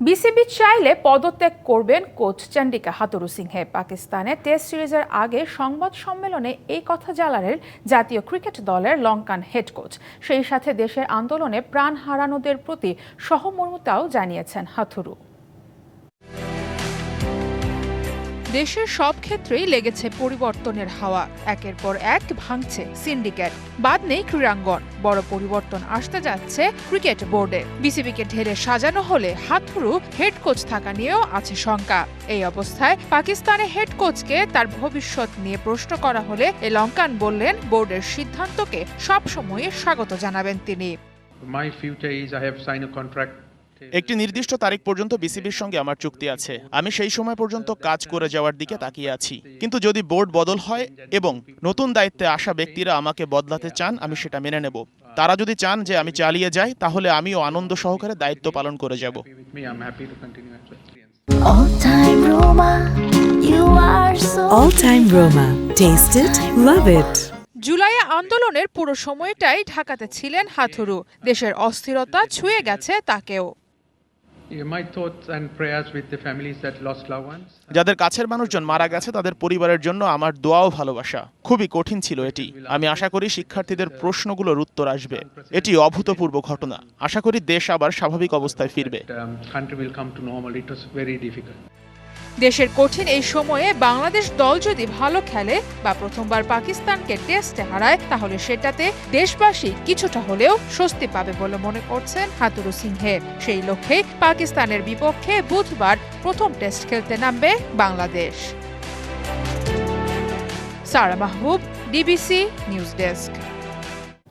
BCB চাইলে পদত্যাগ করবেন কোচ চন্ডিকা হাতুরু সিংহে। পাকিস্তানে টেস্ট সিরিজের আগে সংবাদ সম্মেলনে এই কথা জানালেন জাতীয় ক্রিকেট দলের লঙ্কান হেড কোচ। সেই সাথে দেশের আন্দোলনে প্রাণ হারানোদের প্রতি সহমর্মতাও জানিয়েছেন হাথুরু দেশের সব ক্ষেত্রেই লেগেছে পরিবর্তনের হাওয়া। একের পর এক ভাঙছে সিন্ডিকেট। বাদ নেই ক্রীড়াঙ্গন। বড় পরিবর্তন আসতে যাচ্ছে ক্রিকেট বোর্ডে। বিসিবিকে ঢেলে সাজানো হলে হাথুরু হেড কোচ থাকা নিয়েও আছে শঙ্কা। এই অবস্থায় পাকিস্তানে হেড কোচকে তার ভবিষ্যৎ নিয়ে প্রশ্ন করা হলে এ লঙ্কান বললেন বোর্ডের সিদ্ধান্তকে সবসময় স্বাগত জানাবেন তিনি। My future is I have signed a contract. একটি নির্দিষ্ট তারিখ পর্যন্ত বিসিবির সঙ্গে আমার চুক্তি আছে। আমি সেই সময় পর্যন্ত কাজ করে যাওয়ার দিকে তাকিয়ে আছি। কিন্তু যদি বোর্ড বদল হয় এবং নতুন দায়িত্বে আসা ব্যক্তিরা আমাকে বদলাতে চান আমি সেটা মেনে নেব। তারা যদি চান যে আমি চালিয়ে যাই তাহলে আমিও আনন্দ সহকারে দায়িত্ব পালন করে যাব. All time Roma. Taste it, love it. জুলাইয়ে আন্দোলনের পুরো সময়টাই ঢাকাতে ছিলেন হাথুরু। দেশের অস্থিরতা ছুঁয়ে গেছে তাকেও। যাদের কাছের মানুষজন মারা গেছে তাদের পরিবারের জন্য আমার দোয়াও ভালোবাসা। খুবই কঠিন ছিল এটি। আমি আশা করি শিক্ষার্থীদের প্রশ্নগুলোর উত্তর আসবে। এটি অভূতপূর্ব ঘটনা। আশা করি দেশ আবার স্বাভাবিক অবস্থায় ফিরবে। দেশের কঠিন এই সময়ে বাংলাদেশ দল যদি ভালো খেলে বা প্রথমবার পাকিস্তানকে টেস্টে হারায়, তাহলে সেটাতে দেশবাসী কিছুটা হলেও স্বস্তি পাবে বলে মনে করছেন হাতুরু সিংহে। সেই লক্ষ্যে পাকিস্তানের বিপক্ষে বুধবার প্রথম টেস্ট খেলতে নামবে Bangladesh. Sara Mahbub DBC news desk.